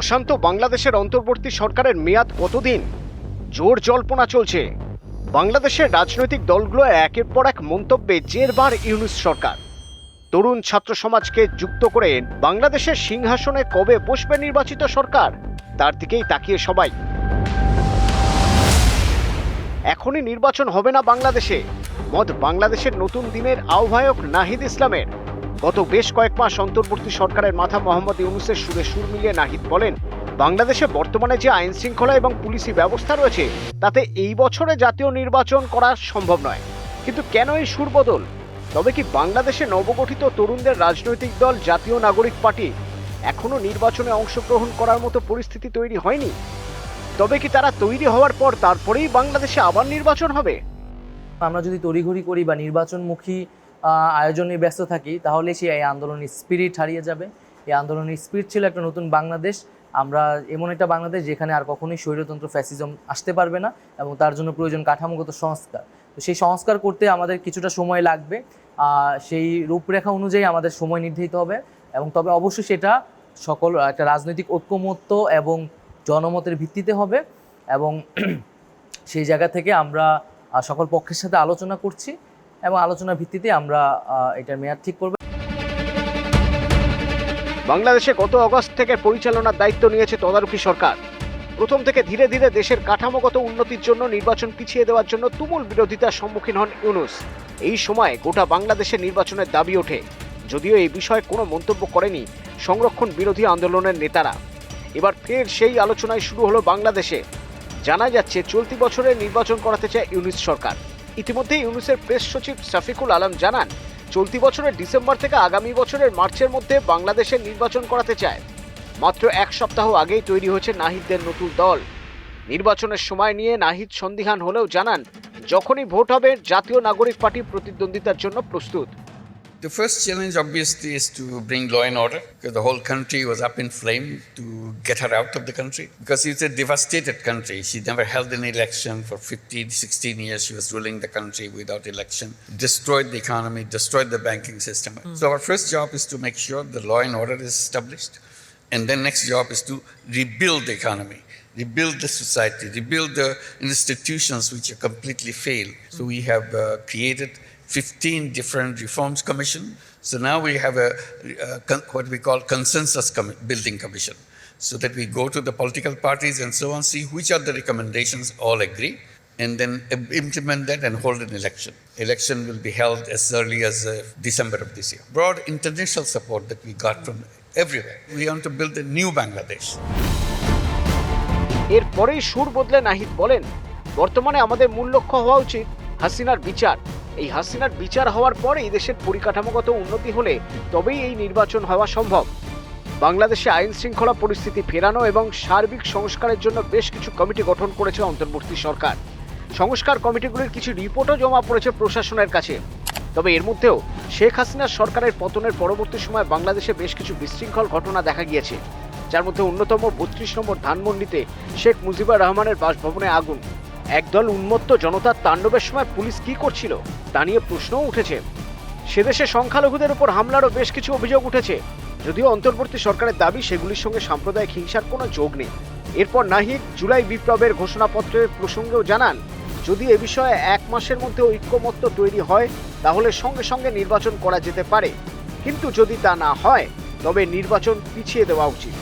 অশান্ত বাংলাদেশের অন্তর্বর্তী সরকারের মেয়াদ কতদিন? জোর জল্পনা চলছে। বাংলাদেশের রাজনৈতিক দলগুলো একের পর এক মন্তব্যে জেরবার ইউনুস সরকার। তরুণ ছাত্র সমাজকে যুক্ত করে বাংলাদেশের সিংহাসনে কবে বসবে নির্বাচিত সরকার, তার দিকেই তাকিয়ে সবাই। এখনই নির্বাচন হবে না বাংলাদেশে। মত বাংলাদেশের নতুন দিনের আহ্বায়ক নাহিদ ইসলামের। গত বেশ কয়েক মাস অন্তর্বর্তী সরকারের মাথা মোহাম্মদ ইউনুসের সুরে সুর মিলিয়ে নাহিদ বলেন, বাংলাদেশে বর্তমানে যে আইন শৃঙ্খলা এবং পুলিশি ব্যবস্থা রয়েছে, তাতে এই বছরে জাতীয় নির্বাচন করা সম্ভব নয়। কিন্তু কেন এই সুর বদল? তবে কি বাংলাদেশে নবগঠিত তরুণদের রাজনৈতিক দল, জাতীয় নাগরিক পার্টি এখনও নির্বাচনে অংশগ্রহণ করার মতো পরিস্থিতি তৈরি হয়নি? তবে কি তারা তৈরি হওয়ার পর তারপরেই বাংলাদেশে আবার নির্বাচন হবে? আমরা যদি তড়িঘড়ি করি বা নির্বাচনমুখী আয়োজনে ব্যস্ত থাকি, তাহলে সেই এই আন্দোলনের স্পিরিট হারিয়ে যাবে। এই আন্দোলনের স্পিরিট ছিল একটা নতুন বাংলাদেশ। আমরা এমন একটা বাংলাদেশ যেখানে আর কখনোই স্বৈরতন্ত্র ফ্যাসিজম আসতে পারবে না এবং তার জন্য প্রয়োজন কাঠামোগত সংস্কার। তো সেই সংস্কার করতে আমাদের কিছুটা সময় লাগবে। সেই রূপরেখা অনুযায়ী আমাদের সময় নির্ধারিত হবে এবং তবে অবশ্যই সেটা সকল একটা রাজনৈতিক ঐক্যমত্য এবং জনমতের ভিত্তিতে হবে এবং সেই জায়গা থেকে আমরা সকল পক্ষের সাথে আলোচনা করছি। এবং আলোচনার ভিত্তিতে আমরা এটার মেয়াদ ঠিক করব। বাংলাদেশে গত অগস্ট থেকে পরিচালনার দায়িত্ব নিয়েছে তদারকি সরকার। প্রথম থেকে ধীরে ধীরে দেশের কাঠামোগত উন্নতির জন্য নির্বাচন পিছিয়ে দেওয়ার জন্য তুমুল বিরোধিতার সম্মুখীন হন ইউনুস। এই সময় গোটা বাংলাদেশের নির্বাচনের দাবি ওঠে। যদিও এই বিষয়ে কোনো মন্তব্য করেনি সংরক্ষণ বিরোধী আন্দোলনের নেতারা। এবার ফের সেই আলোচনায় শুরু হলো বাংলাদেশে। জানা যাচ্ছে, চলতি বছরে নির্বাচন করাতে চায় ইউনুস সরকার। ইতিমধ্যে ইউনুসের প্রেস সচিব শফিকুল আলম জানান, চলতি বছরের ডিসেম্বর থেকে আগামী বছরের মার্চের মধ্যে বাংলাদেশের নির্বাচন করাতে চায়। মাত্র এক সপ্তাহ আগেই তৈরি হয়েছে নাহিদদের নতুন দল। নির্বাচনের সময় নিয়ে নাহিদ সন্দিহান হলেও জানান, যখনই ভোট হবে, জাতীয় নাগরিক পার্টি প্রতিদ্বন্দ্বিতার জন্য প্রস্তুত। The first challenge, obviously, is to bring law and order because the whole country was up in flame to get her out of the country because it's a devastated country. She never held an election for 15, 16 years. She was ruling the country without election, destroyed the economy, destroyed the banking system. So, our first job is to make sure the law and order is established. And then next job is to rebuild the economy, rebuild the society, rebuild the institutions which are completely failed. So we have uh, created 15 different reforms commission. So now we have a, uh con- what we call consensus commi- building commission. So that we go to the political parties and so on, see which are the recommendations all agree, and then implement that and hold an election. Election will be held as early as uh, December of this year. Broad international support that we got from everywhere. We want to build a new Bangladesh. এরপরেই সুর বদলে নাহিদ বলেন বর্তমানে আমাদের মূল লক্ষ্য হওয়া উচিত হাসিনার বিচার এই হাসিনার বিচার হওয়ার পরে দেশের পরিকাঠামোগত উন্নতি হলে তবেই এই নির্বাচন হওয়া সম্ভব। বাংলাদেশে আইন শৃঙ্খলা পরিস্থিতি ফেরানো এবং সার্বিক সংস্কারের জন্য বেশ কিছু কমিটি গঠন করেছে অন্তর্বর্তী সরকার। সংস্কার কমিটিগুলির কিছু রিপোর্টও জমা পড়েছে প্রশাসনের কাছে। তবে এর মধ্যেও শেখ হাসিনার সরকারের পতনের পরবর্তী সময় বাংলাদেশে বেশ কিছু বিশৃঙ্খল ঘটনা দেখা গিয়েছে, যার মধ্যে অন্যতম বত্রিশ নম্বর ধানমন্ডিতে শেখ মুজিবুর রহমানের বাসভবনে আগুন। একদল উন্মত্ত জনতার তাণ্ডবের সময় পুলিশ কি করছিল, তা নিয়ে প্রশ্নও উঠেছে। সেদেশে সংখ্যালঘুদের উপর হামলারও বেশ কিছু অভিযোগ উঠেছে। যদিও অন্তর্বর্তী সরকারের দাবি, সেগুলির সঙ্গে সাম্প্রদায়িক হিংসার কোনো যোগ নেই। এরপর নাহিদ জুলাই বিপ্লবের ঘোষণাপত্রের প্রসঙ্গেও জানান, যদি এ বিষয়ে এক মাসের মধ্যে ঐক্যমত্য তৈরি হয়, তাহলে সঙ্গে সঙ্গে নির্বাচন করা যেতে পারে। কিন্তু যদি তা না হয়, তবে নির্বাচন পিছিয়ে দেওয়া উচিত।